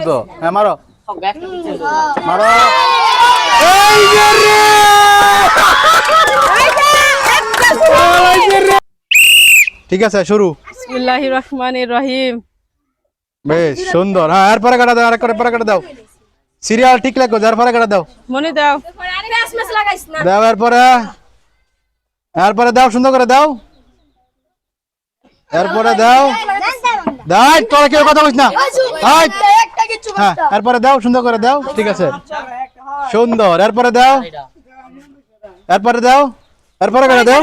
তো হ্যাঁ মারো। মারো। এই যে রে! এই যে রে! ঠিক আছে শুরু। বিসমিল্লাহির রহমানির রহিম। বেশ সুন্দর। হ্যাঁ এরপরে কাটা দাও আরেকবার পরে কাটা দাও। সিরিয়াল ঠিক লাগো যার পরে কাটা দাও। মনে দাও। দাও এরপরে এরপরে দাও সুন্দর করে দাও। এরপরে দাও। দাই তোরা কেউ কথা বলিস না। হ্যাঁ এরপরে দাও সুন্দর করে দাও। ঠিক আছে। সুন্দর এরপরে দাও। এরপরে দাও। এরপরে করে দাও।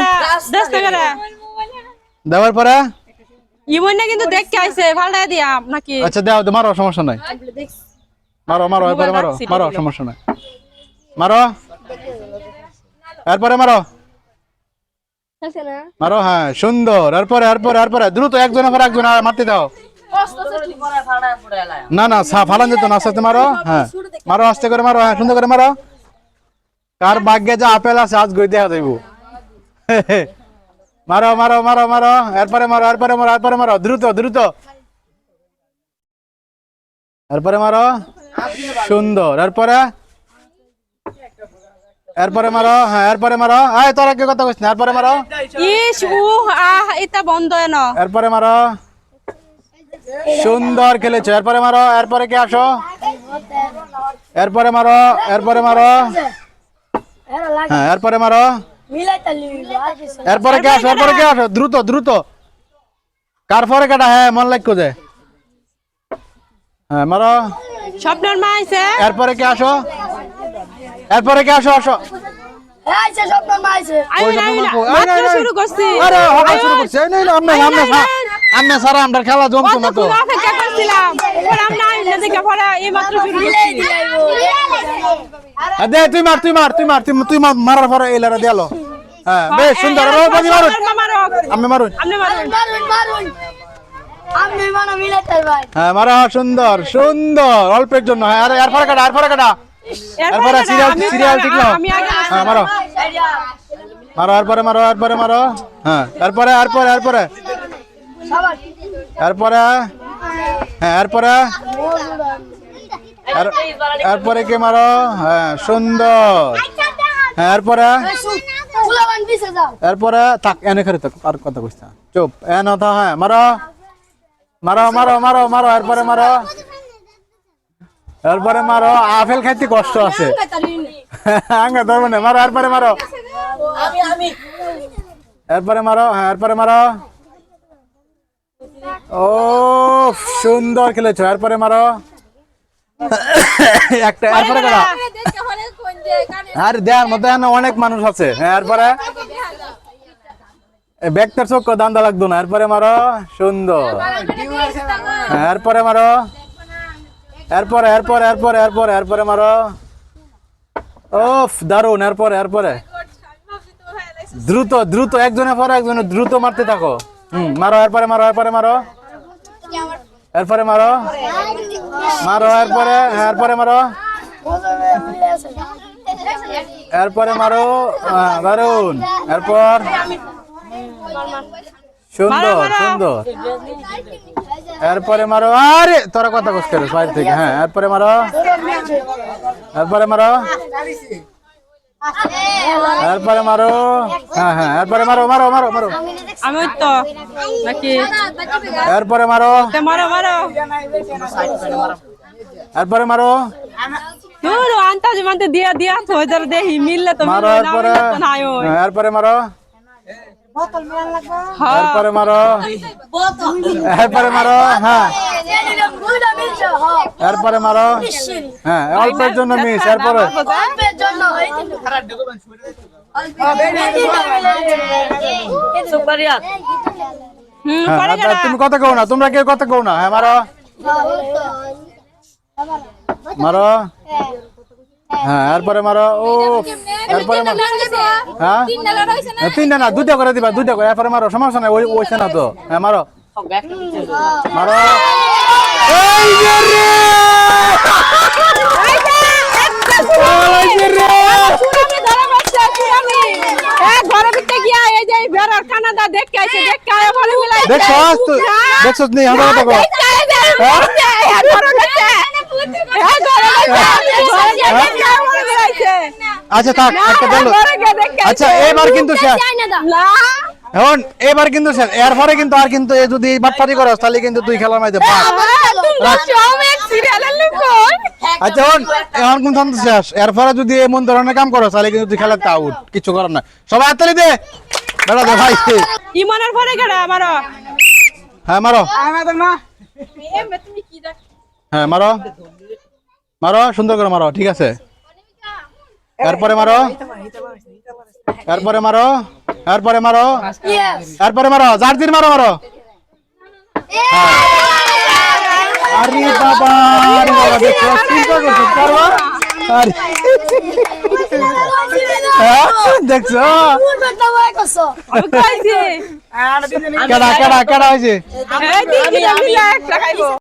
দেওয়ার পরে ইমন কিন্তু দেখতে আইছে ভালটা দিয়াম নাকি? আচ্ছা দাও মারো সমস্যা নাই। মারো মারো এরপরে মারো মারো সমস্যা নাই। মারো। এরপরে মারো। মারো হ্যাঁ সুন্দর। এরপরে এরপরে এরপরে। দ্রুত একজনের পর একজন আর মারতে দাও। না না ফালান যেত না আস্তে আস্তে মারো হ্যাঁ। মারো আস্তে করে মারো হ্যাঁ সুন্দর করে মারো। কার ভাগ্যে যা আপেল আছে আজ গই দেখা যাইব মারো মারো মারো মারো এরপরে মারো এরপরে মারো এরপরে মারো দ্রুত দ্রুত। এরপরে মারো সুন্দর এরপরে। এরপরে মারো হ্যাঁ এরপরে মারো। এই তোরা কি কথা কইছ না এরপরে মারো। ইস উ আহ এটা বন্ধ এন এরপরে মারো। সুন্দর খেলেছো এরপরে মারো এরপরে কে আসো এরপরে মারো এরপরে মারো হ্যাঁ এরপরে মারো এরপরে কে আসো এরপরে কে আসো দ্রুত দ্রুত কার পরে কাটা হ্যাঁ মন লাগতো যে হ্যাঁ মারো স্বপ্নের মা আইছে এরপরে কে আসো এরপরে কে আসো আসো আমি না আমি না মাত্র শুরু করছি আরে হঠাৎ শুরু করছে এই নেই আমনে আমনে আমনে সারা আমরা খেলা জমতো না তো। অপেক্ষা করছিলাম। পরে আমরা আইন দেখে পরে এই মাত্র শুরু করছি। দে তুই মার তুই মার তুই মার তুই তুই মার মারার পরে এলারা দিয়ালো হ্যাঁ বেশ সুন্দর বাজি মারুন। আমি মারুন আপনি মারুন। হ্যাঁ মারা সুন্দর সুন্দর। অল্পের জন্য হ্যাঁ আরে এরপরে কাটা এরপরে কাটা। এরপরে না, সিরিয়াল সিরিয়াল ঠিক নাও হ্যাঁ মারো। মারো এরপরে মারো এরপরে মারো। হ্যাঁ এরপরে এরপরে এরপরে এরপরে? হ্যাঁ এরপরে? এরপরে কে মারো? হ্যাঁ সুন্দর। হ্যাঁ এরপরে? এরপরে? থাক, এনে করে থাক, আর কথা কইছ চুপ, এন থা হ্যাঁ মারো। মারো মারো মারো মারো, এরপরে মারো। এরপরে মারো। আপেল খাইতে কষ্ট আছে। আঙ্গা ধরবে না, মারো, এরপরে মারো। এরপরে মারো হ্যাঁ এরপরে মারো। ও সুন্দর খেলেছো। এরপরে মারো। একটা, এরপরে কারা। আর দেয়ার মধ্যে অনেক মানুষ আছে। হ্যাঁ এরপরে? ব্যাগটার চোখ দান্দা লাগতো না। এরপরে মারো। সুন্দর। হ্যাঁ এরপরে মারো। এরপরে এরপরে এরপরে এরপরে এরপরে মারো। ওফ দারুণ এরপরে এরপরে। দ্রুত দ্রুত, একজনের পরে একজনের দ্রুত মারতে থাকো। হুম, মারো, এরপরে মারো এরপরে মারো। এরপরে মারো। মারো এরপরে হ্যাঁ এরপরে মারো। এরপরে মারো হ্যাঁ, দারুণ এরপর? সুন্দর সুন্দর। এরপরে মারো আরে তোরা কথা কষ্ট বাইরে থেকে? হ্যাঁ এরপরে মারো। এরপরে মারো। এরপরে মারো। হ্যাঁ হ্যাঁ এরপরে মারো মারো মারো মারো। আমি তো নাকি? এরপরে মারো। মারো মারো। এরপরে মারো। দূর আনতা মানতে দিয়া দিয়া তো ওদের দেহি মিললে তো মারো এরপরে হ্যাঁ, এরপরে মারো। হ্যাঁ এরপরে মারো। এরপরে মারো হ্যাঁ। এরপরে মারো। হ্যাঁ অল্পের জন্য মিস এরপরে। হুম হ্যাঁ পরে তুমি কথা কও না তোমরা কেউ কথা কও না। হ্যাঁ মারো। মারো। হ্যাঁ এরপরে মারো ও এরপরে মারো। হ্যাঁ? তিনটা না? দুইটা করে দিবা দুইটা করে। এরপরে মারো সমস্যা নাই ওই ওইছে না তো। হ্যাঁ মারো। মারো। আমার কথা কও দেখতে আয়া বেড়ার হ্যাঁ? দেখতে আয়া, ঘরের ভিতরে। আচ্ছা থাক একটা বলো আচ্ছা। এবার কিন্তু শেষ। না। এখন এবার কিন্তু শেষ। এরপরে কিন্তু আর কিন্তু এ যদি বাটপাটি করস তাহলে কিন্তু তুই খেলার মাঝে পাস রাখ। সিরিয়ালের লোক আচ্ছা এখন এখন কিন্তু শেষ। এরপরে যদি এমন ধরনের কাম করো তাহলে কিন্তু তুই খেলাতে আউট কিছু করার না সবাই হাততালি দে। বেড়া দে ভাই। ইমনের পরে আমারও হ্যাঁ মারো। হ্যাঁ মারো। মারো সুন্দর করে মারো ঠিক আছে? এরপরে মারো। এরপরে মারো। এরপরে মারো। এরপরে মারো। জার্জির মারো মারো। আরে বাবা আরে বাবা দেখো চিন্তা করছ পারবা আরে। হ্যাঁ, দেখছ? কেডা কেডা কেডা হয়েছে?